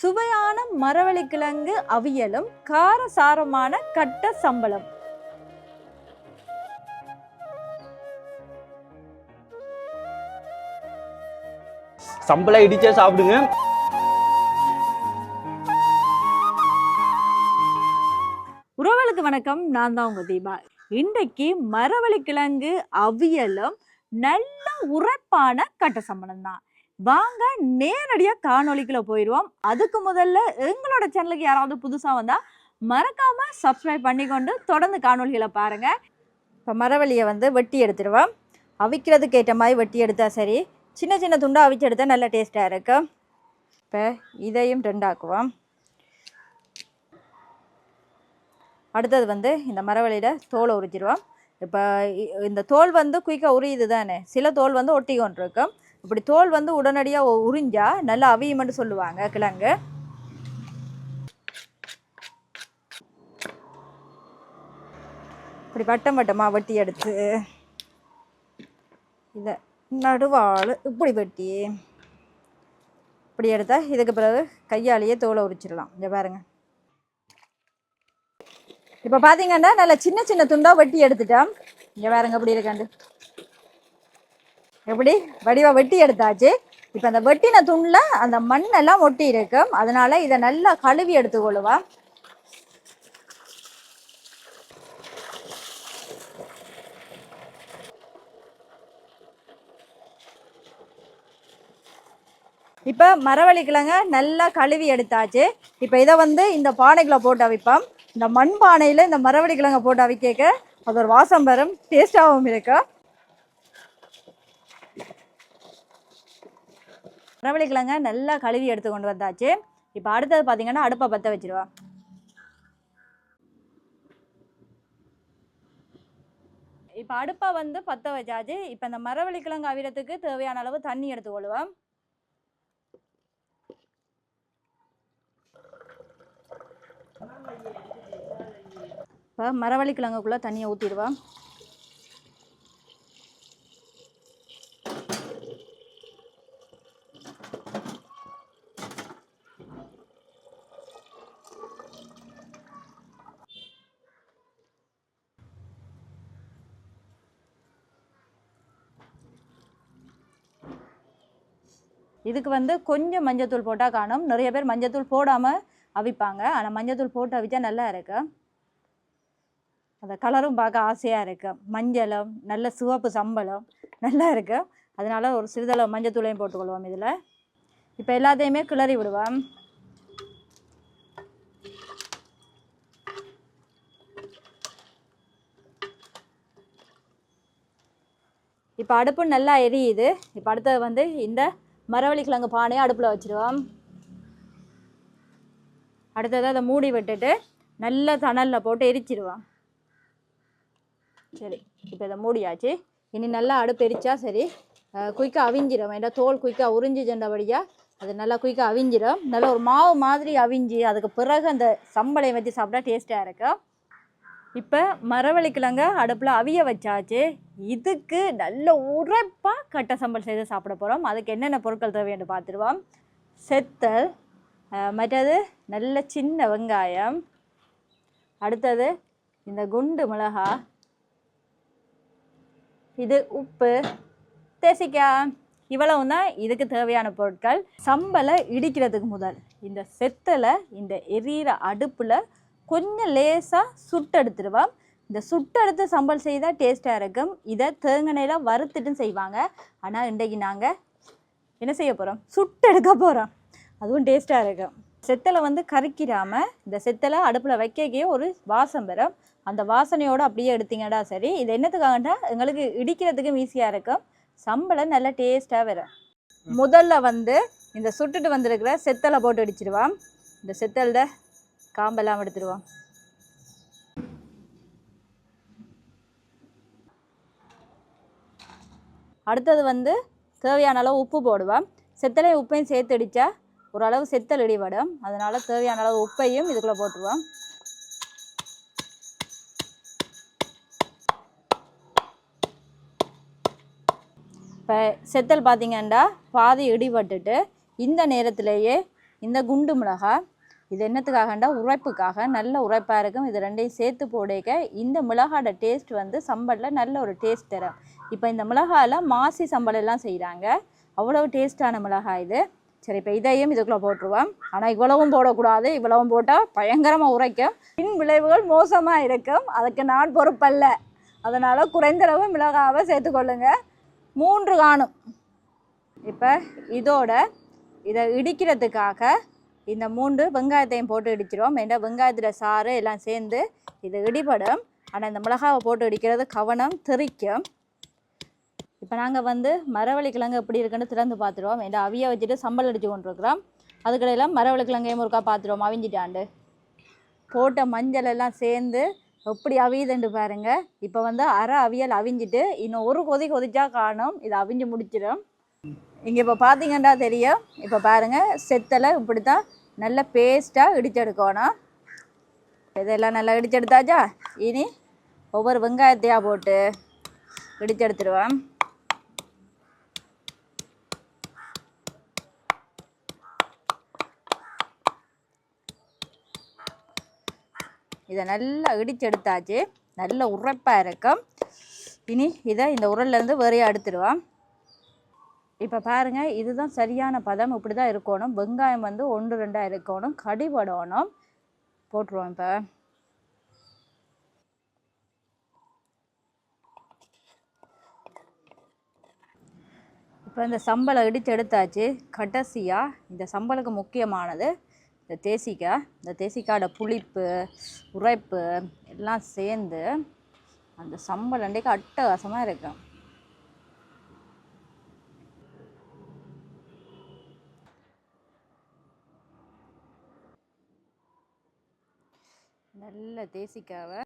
சுவையான மரவள்ளிக்கிழங்கு அவியலும் காரசாரமான கட்ட சம்பளம். சம்பளம் இடிச்சே சாப்பிடுங்க. உறவுகளுக்கு வணக்கம் நான் தான் உங்க தீபா. இன்றைக்கு மரவள்ளிக்கிழங்கு அவியலும் நல்ல உரைப்பான கட்ட சம்பளம் தான் வாங்க நேரடியாக காணொளிக்குள்ள போயிடுவோம் அதுக்கு முதல்ல எங்களோட சேனலுக்கு யாராவது புதுசாக வந்தால் மறக்காம சப்ஸ்கிரைப் பண்ணிக்கொண்டு தொடர்ந்து காணொலிகளை பாருங்க. இப்போ மரவள்ளியை வந்து வெட்டி எடுத்துடுவோம். அவிக்கிறதுக்கு ஏற்ற மாதிரி வெட்டி எடுத்தா சரி. சின்ன சின்ன துண்டாக அவிச்சு எடுத்தா நல்ல டேஸ்ட்டாக இருக்கும் இப்போ இதையும் ரெண்டாக்குவோம். அடுத்தது வந்து இந்த மரவள்ளியில் தோலை உரிச்சிடுவோம். இப்போ இந்த தோல் வந்து குயிக்காக உரியுது தானே சில தோல் வந்து ஒட்டி கொண்டிருக்கும் இப்படி தோல் வந்து உடனடியாக உறிஞ்சா நல்லா அவியுமென்று சொல்லுவாங்க கிழங்கு. இப்படி வட்டம் வட்டமாக வெட்டி எடுத்து இதை நடுவாள் இப்படி வெட்டி இப்படி எடுத்தால் இதுக்கு பிறகு கையாலேயே தோலை உரிச்சிடலாம். இங்கே பாருங்கள் இப்போ பார்த்தீங்கன்னா நல்லா சின்ன சின்ன துண்டா வெட்டி எடுத்துட்டோம். இங்கே பாருங்க அப்படி இருக்காண்டு. எப்படி? வடிவா வெட்டி எடுத்தாச்சு. இப்போ அந்த வெட்டின துண்ணில் அந்த மண்ணெல்லாம் ஒட்டி இருக்கும் அதனால இதை நல்லா கழுவி எடுத்துக்கொள்ளுவா இப்போ மரவள்ளி கிழங்க நல்லா கழுவி எடுத்தாச்சு. இப்போ இதை வந்து இந்த பானைகளை போட்டு அவிப்போம். இந்த மண் பானையில் இந்த மரவள்ளி கிழங்க போட்டு அவிக்க அது ஒரு வாசம் வரும் டேஸ்டாகவும் இருக்கும் மரவள்ளி நல்லா கழுவி எடுத்து கொண்டு வந்தாச்சு. இப்போ அடுத்தது பார்த்தீங்கன்னா அடுப்பை பற்ற வச்சிருவா. இப்போ அடுப்பை வந்து பற்ற வச்சாச்சு. இப்போ இந்த மரவள்ளி அவிரத்துக்கு தேவையான அளவு தண்ணி எடுத்துக்கொள்வோம் இப்போ மரவள்ளிக்கிழங்குக்குள்ளே தண்ணியை ஊற்றிடுவா இதுக்கு வந்து கொஞ்சம் மஞ்சத்தூள் போட்டால் காணும். நிறைய பேர் மஞ்சத்தூள் போடாமல் அவிப்பாங்க. ஆனால் மஞ்சத்தூள் போட்டு அவிச்சா நல்லா இருக்கு. அந்த கலரும் பார்க்க ஆசையாக இருக்குது மஞ்சளும் நல்ல சிவப்பு சம்பளம் நல்லா இருக்குது அதனால ஒரு சிறிதளவு மஞ்சத்தூளையும் போட்டுக்கொள்வோம் இதில். இப்போ எல்லாத்தையுமே கிளறி விடுவோம். இப்போ அடுப்பு நல்லா எரியுது. இப்போ அடுத்தது வந்து இந்த மரவள்ளி கிழங்கு பானையை அடுப்பில் வச்சுருவோம். அடுத்தது அதை மூடி விட்டுட்டு நல்ல தணலில் போட்டு எரிச்சிடுவோம் சரி இப்போ இதை மூடியாச்சு. இனி நல்லா அடுப்பு எரிச்சா சரி குயிக்காக அவிஞ்சிடும் வேண்டாம் தோல் குயிக்காக உறிஞ்சி சென்றபடியாக அது நல்லா குயிக்காக அவிஞ்சிடும் நல்லா ஒரு மாவு மாதிரி அவிஞ்சி அதுக்கு பிறகு அந்த சம்பளையை வச்சு சாப்பிட்டா டேஸ்ட்டாக இருக்கும். இப்போ மரவள்ளி அடுப்பில் அவிய வச்சாச்சு. இதுக்கு நல்ல உரைப்பாக கட்ட சம்பல் செய்து சாப்பிட போகிறோம் அதுக்கு என்னென்ன பொருட்கள் தேவைன்னு பார்த்துருவோம் செத்தல் மற்றது நல்ல சின்ன வெங்காயம். அடுத்தது இந்த குண்டு மிளகா. இது உப்பு தேசிக்காய். இவ்வளவு தான் இதுக்கு தேவையான பொருட்கள். சம்பலை இடிக்கிறதுக்கு முதல். இந்த செத்தலை இந்த எரியிற அடுப்பில் கொஞ்சம் லேசாக சுட்டெடுத்துருவோம் இந்த சுட்டெடுத்து சம்பல் செய்தால் டேஸ்ட்டாக இருக்கும். இதை தேங்கெண்ணெயில் வறுத்துட்டும் செய்வாங்க. ஆனால் இன்றைக்கு நாங்கள் என்ன செய்ய போகிறோம் சுட்டெடுக்க போகிறோம் அதுவும் டேஸ்ட்டாக இருக்கும். செத்தலை வந்து கறிக்கிறாமல் இந்த செத்தலை அடுப்பில் வைக்கக்கே ஒரு வாசம் வரும். அந்த வாசனையோடு அப்படியே எடுத்தீங்கடா சரி. இது என்னத்துக்காகண்டா? எங்களுக்கு இடிக்கிறதுக்கும் ஈஸியாக இருக்கும். சம்பளம் நல்லா டேஸ்ட்டாக வரும். முதல்ல வந்து இந்த சுட்டுட்டு வந்திருக்கிற செத்தலை போட்டு அடிச்சிடுவான் இந்த செத்தலில் காம்பெல்லாம் எடுத்துடுவான் அடுத்தது வந்து தேவையான அளவு உப்பு போடுவேன் செத்தலையும் உப்பையும் சேர்த்து அடித்தா ஓரளவு செத்தல் இடிபடும். அதனால் தேவையான அளவு உப்பையும் இதுக்குள்ளே போட்டுருவோம் இப்போ செத்தல் பார்த்திங்கன்னா பாதி இடிபட்டுட்டு இந்த நேரத்திலேயே இந்த குண்டு மிளகாய் இது என்னத்துக்காகண்டா? உரைப்புக்காக. நல்ல உரைப்பாக இருக்கும். இது ரெண்டையும் சேர்த்து போடைக்க இந்த மிளகாட டேஸ்ட் வந்து சம்பலில் நல்ல ஒரு டேஸ்ட் தரும். இப்போ இந்த மிளகாயில் மாசி சம்பளெல்லாம் செய்கிறாங்க அவ்வளவு டேஸ்ட்டான மிளகாய் இது. சரி இப்போ இதையும் இதுக்குள்ளே போட்டுருவோம். ஆனால் இவ்வளவும் போடக்கூடாது. இவ்வளவும் போட்டால் பயங்கரமாக உரைக்கும். பின் விளைவுகள் மோசமாக இருக்கும். அதுக்கு நான் பொறுப்பல்ல. அதனால் குறைந்தளவு மிளகாவை சேர்த்துக்கொள்ளுங்க மூன்று காணும். இப்போ இதோட இதை இடிக்கிறதுக்காக இந்த மூன்று வெங்காயத்தையும் போட்டு இடிச்சிரும் ஏன்னா வெங்காயத்தில் சாறு எல்லாம் சேர்ந்து இது இடிபடும். ஆனால் இந்த மிளகாவை போட்டு இடிக்கிறது கவனம் தெறிக்கும் இப்போ நாங்கள் வந்து மரவள்ளி கிழங்கு எப்படி இருக்குன்னு திறந்து பார்த்துருவோம். ஏன்னா அவிய வச்சுட்டு சம்பல் அடித்து கொண்டிருக்கிறோம். அதுக்கடையில் மரவள்ளி கிழங்கையும் ஒருக்கா பார்த்துருவோம். அவிஞ்சிட்டாண்டு. போட்ட மஞ்சள் எல்லாம் சேர்ந்து எப்படி அவியுதுண்டு பாருங்க. இப்போ வந்து அரை அவியல் அவிஞ்சிட்டு இன்னும் ஒரு கொதி கொதிச்சா காணும். இது அவிஞ்சு முடிச்சிடும். இங்கே இப்போ பார்த்தீங்கன்னா தெரியும். இப்போ பாருங்கள் செத்தலை இப்படி தான் நல்ல பேஸ்ட்டாக இடிச்செடுக்கணும். இதெல்லாம் நல்லா இடிச்செடுத்தாச்சா? இனி ஒவ்வொரு வெங்காயத்தையாக போட்டு இடிச்செடுத்துருவேன் இதை நல்லா இடிச்செடுத்தாச்சு. நல்ல உரைப்பாக இருக்கும். இனி இதை இந்த உரல்லேருந்து வேறையாக எடுத்துடுவோம். இப்போ பாருங்கள் இதுதான் சரியான பதம். இப்படி தான் இருக்கணும். வெங்காயம் வந்து ஒன்று ரெண்டாக இருக்கணும். கடிபடணும் போட்டுருவோம் இப்போ. இப்போ இந்த சம்பளம் இடித்து எடுத்தாச்சு. கடைசியாக இந்த சம்பளுக்கு முக்கியமானது இந்த தேசிக்காய் இந்த தேசிக்காயோட புளிப்பு உரைப்பு எல்லாம் சேர்ந்து அந்த சம்பளம் அன்றைக்கு அட்டகாசமாக இருக்கும் நல்ல தேசிக்காவை.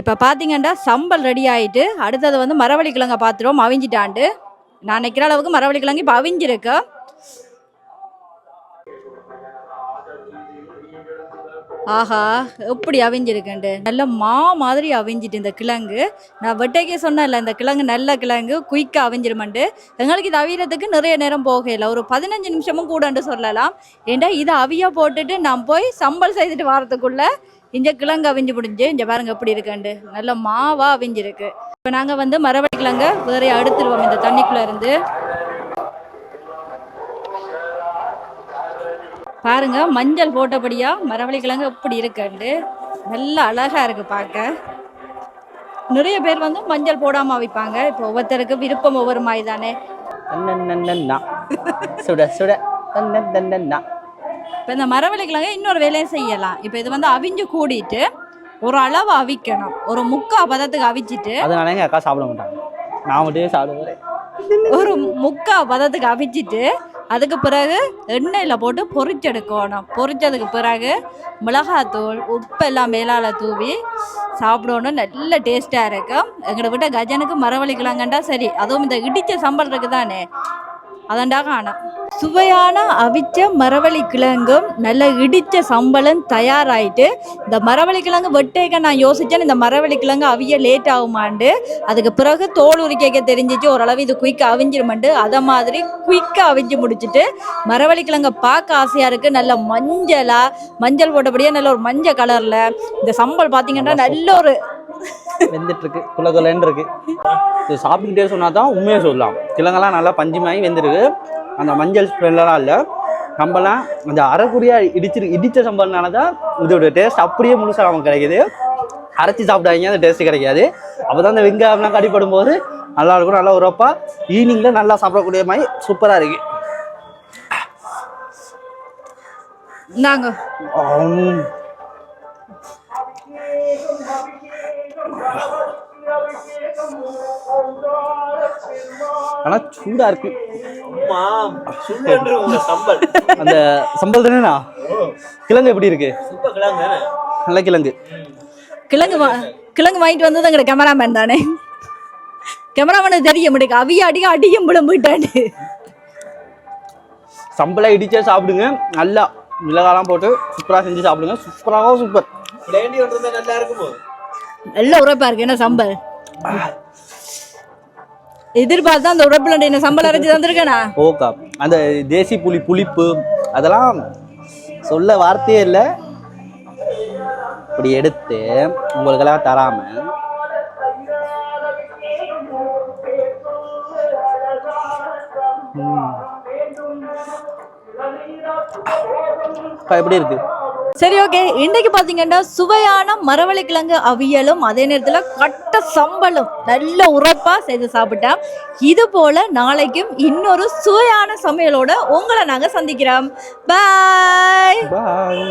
இப்போ பார்த்தீங்கன்னா சம்பல் ரெடி ஆகிட்டு அடுத்தது வந்து மரவள்ளி கிழங்க பார்த்துருவோம் அவிஞ்சிட்டாண்டு. நான் நினைக்கிற அளவுக்கு மரவள்ளி கிழங்கு இப்போ அவிஞ்சிருக்கு. ஆஹா எப்படி அவிஞ்சிருக்குண்டு? நல்ல மா மாதிரி அவிஞ்சிட்டு இந்த கிழங்கு. நான் வெட்டைக்கே சொன்னேன்ல இந்த கிழங்கு நல்ல கிழங்கு குயிக்காக அவிஞ்சிருமண்டு. எங்களுக்கு இது அவியறதுக்கு நிறைய நேரம் போகல. ஒரு பதினஞ்சு நிமிஷமும் கூடன்ட்டு சொல்லலாம். ஏண்டா இதை அவிய போட்டுட்டு நான் போய் சம்பல் செய்துட்டு வரதுக்குள்ள இந்த கிழங்கு அவிஞ்சு முடிஞ்சு இங்க பாருங்க எப்படி இருக்குண்டு நல்ல மாவா அவிஞ்சிருக்கு. இப்போ நாங்கள் வந்து மரவள்ளி கிழங்க வேற அடுத்துருவோம். இந்த தண்ணிக்குள்ள இருந்து. பாருங்க மஞ்சள் போட்டபடியா மரவள்ளி கிழங்கு எப்படி இருக்குண்டு நல்ல அழகா இருக்கு பார்க்க. நிறைய பேர் வந்து மஞ்சள் போடாம வைப்பாங்க இப்போ ஒவ்வொருத்தருக்கு விருப்பம் ஒவ்வொரு மாதிரி தானே. சுட சுட. நன்னன்னன்னா. இப்போ இந்த மரவள்ளி கிழங்கு இன்னொரு வேலையும் செய்யலாம். இப்போ இது வந்து அவிஞ்சு கூடிட்டு ஒரு அளவு அவிக்கணும். ஒரு முக்கா பதத்துக்கு அவிச்சிட்டு அதனால அக்கா சாப்பிட மாட்டாங்க. நான் மட்டும் சாப்பிடுவேன் ஒரு முக்கா பதத்துக்கு அவிச்சிட்டு அதுக்கு பிறகு எண்ணெயில் போட்டு பொரிச்செடுக்கணும். பொரிச்சதுக்கு பிறகு மிளகாத்தூள் உப்பு எல்லாம் மேலால் தூவி சாப்பிடணும். நல்ல டேஸ்ட்டாக இருக்கும். எங்களை விட்ட கஜனுக்கு மரவள்ளி கிழங்கண்டா சரி. அதுவும் இந்த இடித்த சம்பல் இருக்கு தானே அதண்டா காணும் சுவையான அவிச்ச மரவள்ளி கிழங்கும் நல்ல இடிச்ச சம்பளம் தயாராயிட்டு இந்த மரவள்ளி கிழங்கு வெட்டேக்க நான் யோசிச்சேன் இந்த மரவள்ளி கிழங்கு அவிய லேட் ஆகுமாண்டு அதுக்கு பிறகு தோல் உரிக்க தெரிஞ்சிச்சு ஓரளவு இது குயிக்காக அவிஞ்சிருமண்டு அதை மாதிரி குயிக்காக அவிஞ்சு முடிச்சுட்டு மரவள்ளி கிழங்க பார்க்க ஆசையாக இருக்குது நல்ல மஞ்சளா மஞ்சள் போட்டபடியே நல்ல ஒரு மஞ்சள் கலரில் இந்த சம்பல் பார்த்தீங்கன்னா நல்ல ஒரு வெந்துட்டு இருக்கு குல குலன்னு இருக்கு இது சாப்பிட்டுக்கிட்டே சொன்னா தான் உண்மையை சொல்லலாம். கிழங்கெல்லாம் நல்லா பஞ்சுமாயி வெந்திருக்கு. அந்த மஞ்சள் ஸ்மெல்லாம் இல்லை. நம்மலாம் அந்த அரைக்குடியா இடிச்சிரு இடிச்ச சம்பளம்னால தான் இதோட டேஸ்ட் அப்படியே முழுசாக நமக்கு கிடைக்குது. அரைச்சி சாப்பிட்டாங்க அந்த டேஸ்ட் கிடைக்காது. அப்போ தான் அந்த வெங்காயம்லாம் கடிப்படும் போது நல்லா இருக்கும் நல்லா உரப்பா. ஈவினிங்கில் நல்லா சாப்பிடக்கூடிய மாதிரி சூப்பராக இருக்கு. இந்தாங்க. ஆனா சூடா இருக்கு. அந்த சம்பல் தானேண்ணா? கிழங்கு எப்படி இருக்கு? நல்ல கிழங்கு. கிழங்கு கிழங்கு வாங்கிட்டு வந்தது எங்கட கேமராமேன் தானே. கேமராமேனுக்கு தெரியும் முடிக்க அவிய அடிக்க அடியும் விழும் போயிட்டாண்டு சம்பளை இடிச்சே சாப்பிடுங்க. நல்லா மிளகாலாம் போட்டு சூப்பரா செஞ்சு சாப்பிடுங்க. சூப்பராக சூப்பர். நல்லா இருக்குமோ? நல்ல உரைப்பா இருக்கு. என்ன சம்பல்? எதிர்பார்த்தா அந்த உடம்புல என்ன சம்பளம் அரைச்சு தந்திருக்கேனா? ஓகா அந்த தேசி புளி புளிப்பு அதெல்லாம் சொல்ல வார்த்தையே இல்லை. இப்படி எடுத்து உங்களுக்கெல்லாம் தராம. இப்போ எப்படி இருக்கு? சரி ஓகே இன்னைக்கு பாத்தீங்கன்னா சுவையான மரவள்ளிக்கிழங்கு அவியலும் அதே நேரத்துல கட்ட சம்பளும் நல்ல உரப்பா செய்து சாப்பிட்டேன். இது போல நாளைக்கும் இன்னொரு சுவையான சமையலோட உங்களை நாங்க சந்திக்கிறோம். பாய் பாய்